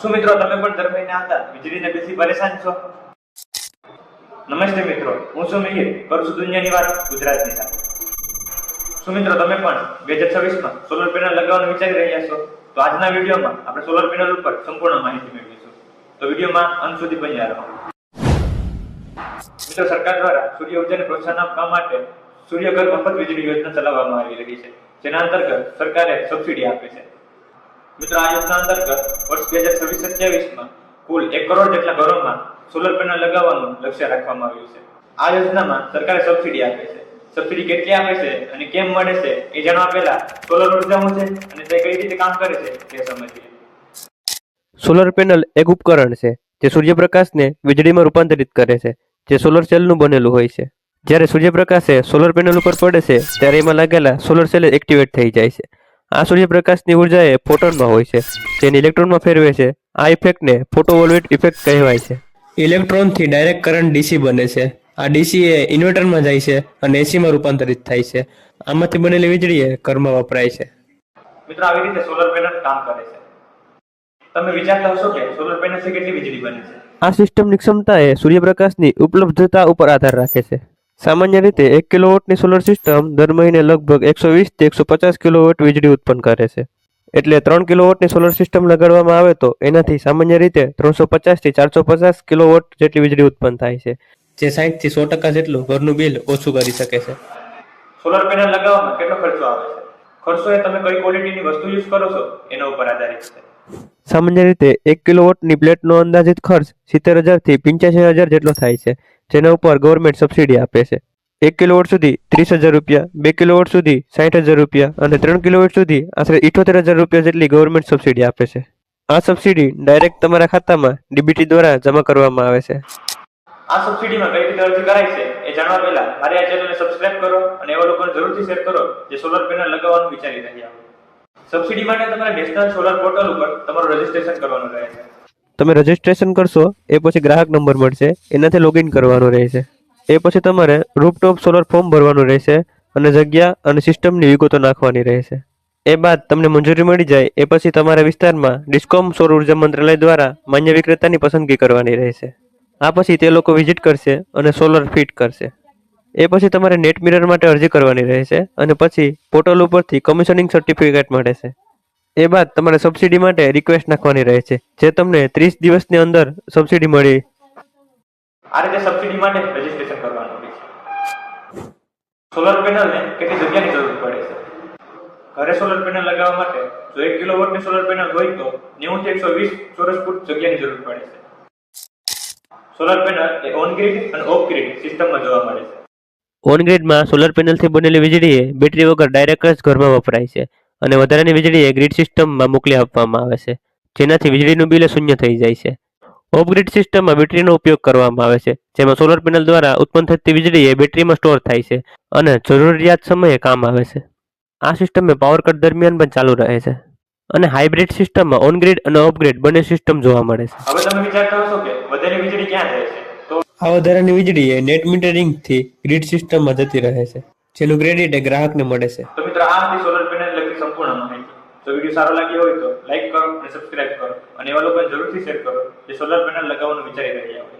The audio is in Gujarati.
શું મિત્રો, તમે પણ દર મહિને આવતા બેસી પરેશાન છો? નમસ્તે મિત્રો, હું છું મિહિર, કરું છું દુનિયાની વાત ગુજરાતની સાથે. શું મિત્રો, તમે પણ બે હજાર છવ્વીસમાં સોલર પેનલ લગાવવાનું વિચારી રહ્યા છો? તો આજના વિડીયોમાં આપણે સોલર પેનલ ઉપર સંપૂર્ણ માહિતી મેળવીશું. તો વિડીયોમાં અંત સુધી બન્યા રહો. મિત્રો, સરકાર દ્વારા સૂર્ય ઉર્જાને પ્રોત્સાહન આપવા માટે સૂર્ય મફત વીજળી યોજના ચલાવવામાં આવી રહી છે. જેના અંતર્ગત સરકારે સબસિડી આપે છે. મિત્રો, આ યોજના અંતર્ગત વર્ષ બે હજાર છવ્વીસ સત્યાવીસમાં કુલ એક કરોડ જેટલા ઘરોમાં સોલર પેનલ લગાવવાનું લક્ષ્ય રાખવામાં આવ્યું છે. આ યોજનામાં સરકારે સબસિડી આપે છે. સબસિડી કેટલી આપે છે અને કેમ મળે છે એ જાણવા પહેલા સોલર ઊર્જા છે અને તે કઈ રીતે કામ કરે છે તે સમજીએ. સોલર પેનલ એક ઉપકરણ છે જે સૂર્યપ્રકાશને વીજળીમાં રૂપાંતરિત કરે છે. જે સોલર સેલનું બનેલું હોય છે. જ્યારે સૂર્યપ્રકાશ સોલર પેનલ ઉપર પડે છે, ત્યારે એમાં લાગેલા સોલર સેલ એક્ટિવેટ થઈ જાય છે. આ સૂર્યપ્રકાશની ઊર્જા એ ફોટોનમાં હોય છે જેને ઇલેક્ટ્રોનમાં ફેરવે છે. આ ઇફેક્ટને ફોટોવોલ્ટેઇક ઇફેક્ટ કહેવાય છે. ઇલેક્ટ્રોનથી ડાયરેક્ટ કરંટ ડીસી બને છે. આ ડીસી એ ઇન્વર્ટરમાં જાય છે અને એસીમાં રૂપાંતરિત થાય છે. આમાંથી બનેલી વીજળી એ ઘરમાં વપરાય છે. મિત્રો આવી રીતે સોલર પેનલ કામ કરે છે. તમે વિચારતા હશો કે સોલર પેનલથી કેટલી વીજળી બને છે? આ સિસ્ટમની ક્ષમતા એ સૂર્યપ્રકાશની ઉપલબ્ધતા ઉપર આધાર રાખે છે. સામાન્ય રીતે એક કિલોવોટની સોલર સિસ્ટમ દર મહિને લગભગ એકસો વીસથી એકસો પચાસ કિલોવોટ વીજળી ઉત્પન્ન કરે છે. એટલે ત્રણ કિલોવોટની સોલર સિસ્ટમ લગાડવામાં આવે તો એનાથી સામાન્ય રીતે ત્રણસો પચાસથી ચારસો પચાસ કિલોવોટ જેટલી વીજળી ઉત્પન્ન થાય છે. જે સાહીઠથી સો ટકા જેટલું ઘરનું બિલ ઓછું કરી શકે છે. સોલર પેનલ લગાવવામાં કેટલો ખર્ચો આવે છે? ખર્ચો એ તમે કઈ ક્વોલિટીની વસ્તુ યુઝ કરો છો, એના ઉપર આધારિત છે. સામાન્ય રીતે એક કિલોવોટની પ્લેટનો અંદાજિત ખર્ચ સિત્તેર હજારથી પંચ્યાસી હજાર જેટલો થાય છે, જેના ઉપર ગવર્મેન્ટ સબસિડી આપે છે. એક કિલોવોટ સુધી ત્રીસ હજાર રૂપિયા, બે કિલોવોટ સુધી સાઠ હજાર રૂપિયા અને ત્રણ કિલોવોટ સુધી આશરે ઇઠોતેર હજાર રૂપિયા જેટલી ગવર્મેન્ટ સબસિડી આપે છે. આ સબસિડી ડાયરેક્ટ તમારા ખાતામાં ડીબીટી દ્વારા જમા કરવામાં આવે છે. આ સબસિડીમાં કઈ રીતે અરજી કરાય છે એ જાણવા પહેલા મારી આ ચેનલને સબસ્ક્રાઇબ કરો અને એવા લોકોને જરૂરથી શેર કરો જે સોલર પેનલ લગાવવાનું વિચારી રહ્યા હોય. સબસિડી માટે તમારે નેશનલ સોલર પોર્ટલ ઉપર તમારું રજીસ્ટ્રેશન કરવાનું રહે છે. તમે રજીસ્ટ્રેશન કરશો, એ પછી ગ્રાહક નંબર મળશે, એનાથી લોગિન કરવાનું રહેશે એ પછી તમારે રૂપટોપ સોલર ફોર્મ ભરવાનું રહેશે અને જગ્યા અને સિસ્ટમની વિગતો નાખવાની રહેશે એ બાદ તમને મંજૂરી મળી જાય, એ પછી તમારા વિસ્તારમાં ડિસ્કોમ સૌર ઊર્જા મંત્રાલય દ્વારા માન્ય વિક્રેતાની પસંદગી કરવાની રહેશે આ પછી તે લોકો વિઝિટ કરશે અને સોલર ફિટ કરશે. એ પછી તમારે નેટ મિરર માટે અરજી કરવાની રહેશે અને પછી પોર્ટલ ઉપરથી કમિશનિંગ સર્ટિફિકેટ મળે છે. એ બાદ તમારે સબસિડી માટે રિક્વેસ્ટ નાખવાની રહે છે, જે તમને ત્રીસ દિવસની અંદર સબસિડી મળી. આ રીતે સબસિડી માટે રજીસ્ટ્રેશન કરવાનું છે. સોલર પેનલને કેટલી જગ્યાની જરૂર પડે છે? ઘરે સોલર પેનલ લગાવવા માટે જો એક કિલો વોટની સોલર પેનલ હોય તો નેવું એકસો વીસ ચોરસ ફૂટ જગ્યાની જરૂર પડે છે. સોલર પેનલ એ ઓન ગ્રીડ અને ઓફ ગ્રીડ સિસ્ટમમાં જોવા મળે છે. ઓન ગ્રીડમાં સોલર પેનલથી બનેલી વીજળી બેટરી વગર ડાયરેક્ટ જ ઘરમાં વપરાય છે અને વધારાની વીજળી ગ્રીડ સિસ્ટમમાં મોકલી આપવામાં આવે છે, જેનાથી વીજળીનું બિલ શૂન્ય થઈ જાય છે. ઓફગ્રીડ સિસ્ટમમાં બેટરીનો ઉપયોગ કરવામાં આવે છે, જેમાં સોલર પેનલ દ્વારા ઉત્પન્ન થતી વીજળી એ બેટરીમાં સ્ટોર થાય છે અને જરૂરિયાત સમયે કામ આવે છે. આ સિસ્ટમે પાવર કટ દરમિયાન પણ ચાલુ રહે છે અને હાઇબ્રિડ સિસ્ટમમાં ઓનગ્રીડ અને ઓફગ્રીડ બંને સિસ્ટમ જોવા મળે છે. હવે તમે વિચારતા હશો કે વધારે વીજળી ક્યાં જાય છે? આ વધારાની વીજળી એ નેટ મીટરિંગથી ગ્રીડ સિસ્ટમમાં જતી રહે છે, જેનું ક્રેડિટ એ ગ્રાહકને મળે છે. તો મિત્રો, આ હતી સોલર પેનલ લગતી સંપૂર્ણ માહિતી. જો વીડિયો સારો લાગ્યો હોય તો લાઈક કરો અને સબસ્ક્રાઇબ કરો. અને એવા લોકોને જરૂરથી શેર કરો જે સોલર પેનલ લગાવવાનું વિચારી રહ્યા હોય.